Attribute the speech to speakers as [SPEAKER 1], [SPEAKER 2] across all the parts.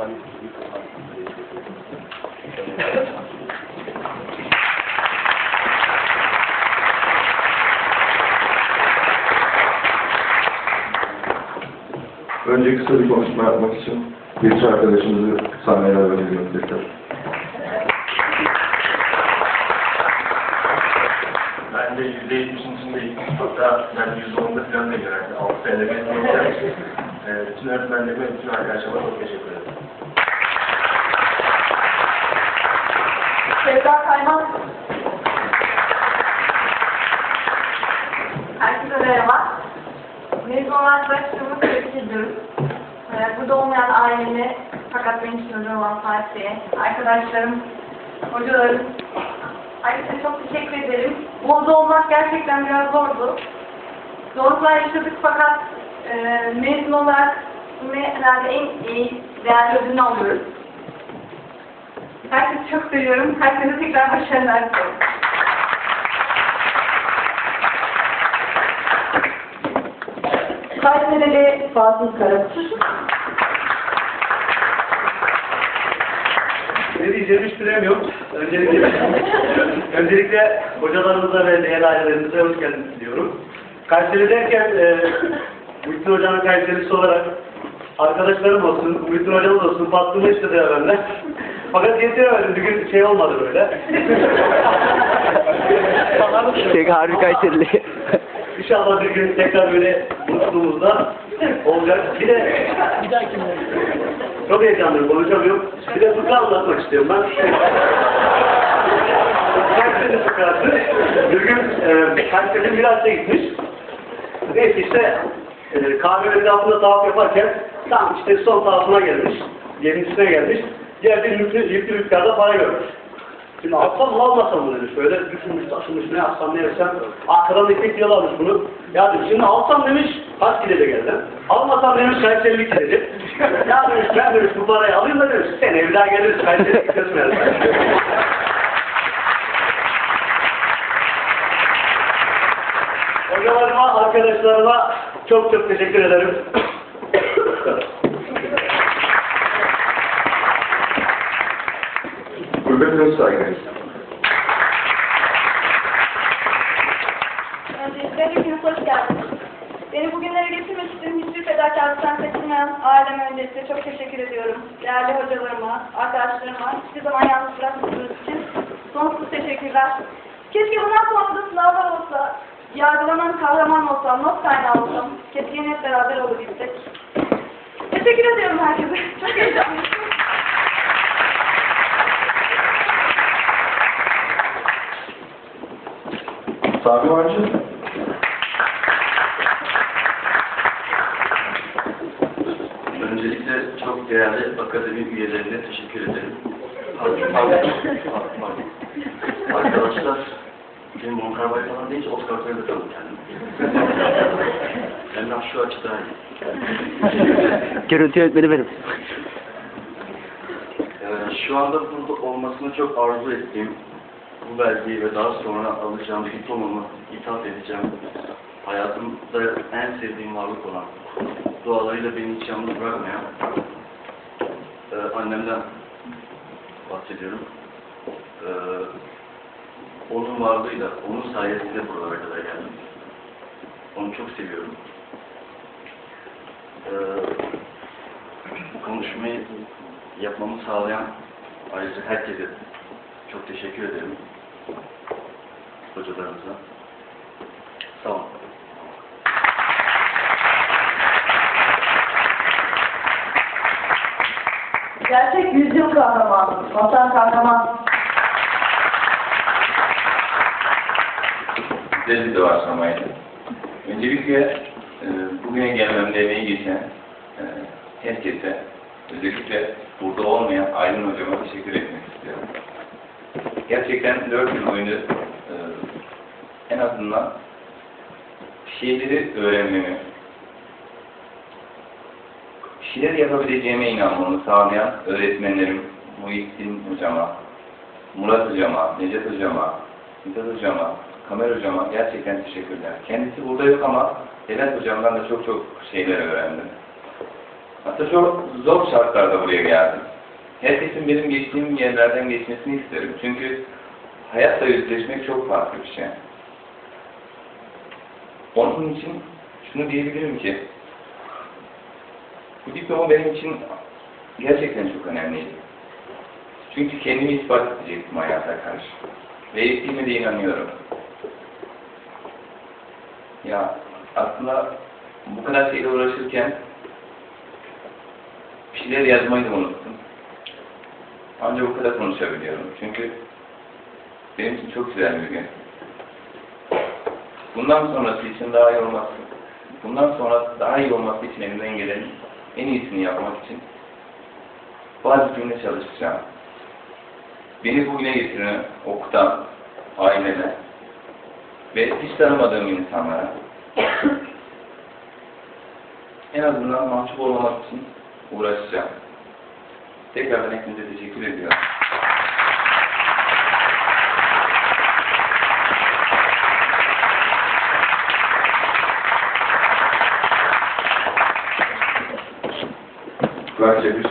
[SPEAKER 1] Önce kısa bir konuşma yapmak için genç arkadaşımızı sahneye davet tekrar.
[SPEAKER 2] Ben de yüzde yetmişin içindeyim. Hatta ben yüzde onda falan da genelde altı senede ben ee, bütün öğretmenlerime, bütün arkadaşlarıma çok teşekkür ederim.
[SPEAKER 3] Sevda Kaymak. Herkese merhaba. Mezun arkadaşlarımı tebrik ediyorum. Ee, burada olmayan ailemi, fakat benim için özel olan Fatih'e, arkadaşlarım, hocalarım, herkese çok teşekkür ederim. Burada olmak gerçekten biraz zordu. Zorluklar yaşadık fakat e, mezun olarak herhalde en iyi değerli ödülünü alıyoruz. Herkesi çok seviyorum. Herkese tekrar başarılar diliyorum. Kayseri'li Fatih Karakuş.
[SPEAKER 4] Ne diyeceğimi hiç bilemiyorum. Öncelikle, öncelikle hocalarımıza ve değerli ailelerimize hoş geldiniz diyorum. Kayseri derken, e, Muhittin Hoca'nın Kayserisi olarak arkadaşlarım olsun, Muhittin Hocamız olsun, patlığımı istedi benden. Fakat yetiremedim, bir gün şey olmadı böyle.
[SPEAKER 5] Tek harbi Kayserili.
[SPEAKER 4] İnşallah bir gün tekrar böyle buluştuğumuzda olacak. Bir de çok heyecanlıyım, konuşamıyorum. Bir de fıkra anlatmak istiyorum ben. Kayseri fıkrası. Bir gün e, Kayseri'nin Miraç'a gitmiş. Neyse işte e, kahve etrafında tavaf yaparken tam işte son tarafına gelmiş. Yedincisine gelmiş. Yerde yüklü, yüklü miktarda para görmüş. Şimdi alsam mı almasam mı demiş. Böyle düşünmüş, taşımış, ne yapsam ne yapsam. Arkadan ekmek diyorlarmış bunu. Ya demiş, şimdi alsam demiş, kaç gidecek elden. Almasam demiş, Kayseri'lik gidecek. ya demiş, ben demiş, bu parayı alayım da demiş, sen bir daha geliriz, Kayseri'ye gideceğiz Hocalarıma, arkadaşlarıma çok çok teşekkür ederim.
[SPEAKER 1] Gurbet Özsaygın.
[SPEAKER 3] Öncelikle hepiniz hoş geldiniz. Beni bugünlere getirmek için hiçbir fedakarlıktan kaçınmayan aileme öncelikle çok teşekkür ediyorum. Değerli hocalarıma, arkadaşlarıma hiçbir zaman yalnız bırakmadığınız için sonsuz teşekkürler. Keşke bundan sonra da sınavlar olsa, yargılanan kahraman olsam, not kaynağı olsam, keşke hep beraber olabilsek. Teşekkür ediyorum herkese. Çok heyecanlıyım.
[SPEAKER 1] Sami Vancı.
[SPEAKER 2] Öncelikle çok değerli akademi üyelerine teşekkür ederim. Arkadaşlar, benim Monkarbay falan değil, Oscar Koya'da kalın kendim. Emrah şu açıda iyi.
[SPEAKER 5] Görüntü yönetmeni benim.
[SPEAKER 2] Ee, şu anda burada olmasını çok arzu ettiğim bu belgeyi ve daha sonra alacağım diplomamı ithaf edeceğim. Hayatımda en sevdiğim varlık olan, dualarıyla beni hiç yalnız bırakmayan e, annemden bahsediyorum. Ee, onun varlığıyla, onun sayesinde buralara kadar geldim. Onu çok seviyorum. Ee, bu konuşmayı yapmamı sağlayan ayrıca herkese çok teşekkür ederim. Hocalarımıza. Sağ olun.
[SPEAKER 3] Gerçek yüzyıl kahramanı, vatan kahraman.
[SPEAKER 6] Sizleri de başlamaydı. Öncelikle e, bugüne gelmemde emeği geçen e, herkese, özellikle burada olmayan Aylin Hocama teşekkür etmek istiyorum. Gerçekten dört yıl boyunca e, en azından şeyleri öğrenmemi, şeyler yapabileceğime inanmamı sağlayan öğretmenlerim Muhittin Hocama, Murat Hocama, Necdet Hocama, Mithat Hocama, Kamer Hocama gerçekten teşekkürler. Kendisi burada yok ama Vedat Hocam'dan da çok çok şeyler öğrendim. Hatta çok zor şartlarda buraya geldim. Herkesin benim geçtiğim yerlerden geçmesini isterim. Çünkü hayatla yüzleşmek çok farklı bir şey. Onun için şunu diyebilirim ki Bu diploma benim için gerçekten çok önemliydi. Çünkü kendimi ispat edecektim hayata karşı. Ve ettiğime de inanıyorum. Ya aslında bu kadar şeyle uğraşırken bir şeyler yazmayı da unuttum. Ancak bu kadar konuşabiliyorum. Çünkü benim için çok güzel bir gün. Bundan sonrası için daha iyi olması, bundan sonra daha iyi olması için elimden gelen en iyisini yapmak için bazı cümle çalışacağım. Beni bugüne getiren, okutan aileme ve hiç tanımadığım insanlara en azından mahcup olmamak için uğraşacağım. Tekrardan hepinize teşekkür ediyorum.
[SPEAKER 1] Bırakacak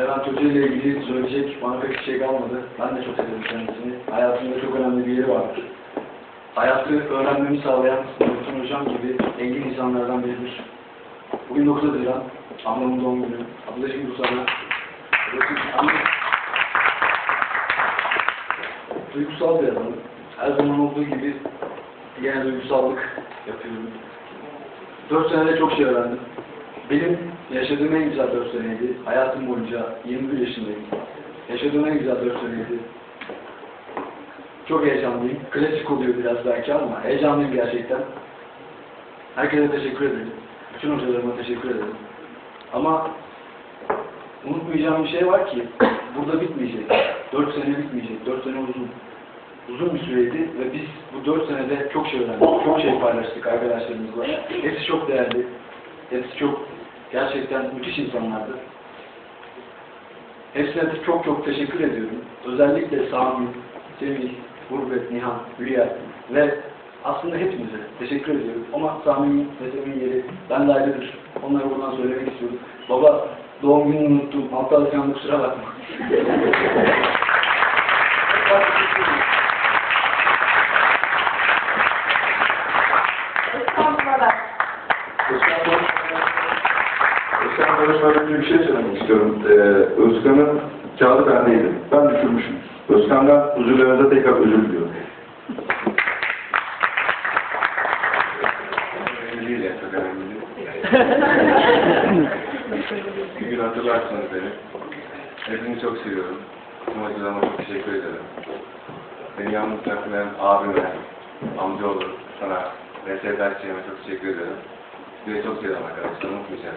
[SPEAKER 7] Levent Hoca ile ilgili söyleyecek bana pek bir şey kalmadı. Ben de çok severim kendisini. Hayatımda çok önemli bir yeri vardır. Hayatı öğrenmemi sağlayan Nurtun Hocam gibi engin insanlardan biridir. Bugün 9 Haziran, ablamın doğum günü. Ablacığım bu sana. Duygusal bir adamım. Her zaman olduğu gibi yine duygusallık yapıyorum. 4 senede çok şey öğrendim. Benim yaşadığım en güzel 4 seneydi. Hayatım boyunca 21 yaşındayım. Yaşadığım en güzel 4 seneydi. Çok heyecanlıyım. Klasik oluyor biraz belki ama heyecanlıyım gerçekten. Herkese teşekkür ederim. Bütün hocalarıma teşekkür ederim. Ama unutmayacağım bir şey var ki burada bitmeyecek. 4 sene bitmeyecek. 4 sene uzun. Uzun bir süreydi ve biz bu 4 senede çok şey öğrendik. Çok şey paylaştık arkadaşlarımızla. Hepsi çok değerli. Hepsi çok gerçekten müthiş insanlardı. Hepsine de çok çok teşekkür ediyorum. Özellikle Sami, Semih, Gurbet, Nihan, Hülya ve aslında hepinize teşekkür ediyorum. Ama Sami'nin ve Semih'in yeri ben de ayrıdır. Onları buradan söylemek istiyorum. Baba doğum gününü unuttum. Aptal falan kusura bakma.
[SPEAKER 3] Özkan Burak.
[SPEAKER 1] Özkan konuşmadan önce bir şey söylemek istiyorum. Ee, Özkan'ın kağıdı bendeydi. Ben düşürmüşüm. Özkan'dan huzurlarınıza tekrar özür diliyorum. Bir gün hatırlarsınız beni. Hepinizi çok seviyorum. Tüm hocalarıma çok teşekkür ederim. Beni yalnız bırakmayan abime, amcaoğlu, sana ve Sevdaççı'ya çok teşekkür ederim. Sizi çok seviyorum arkadaşlar, unutmayacağım.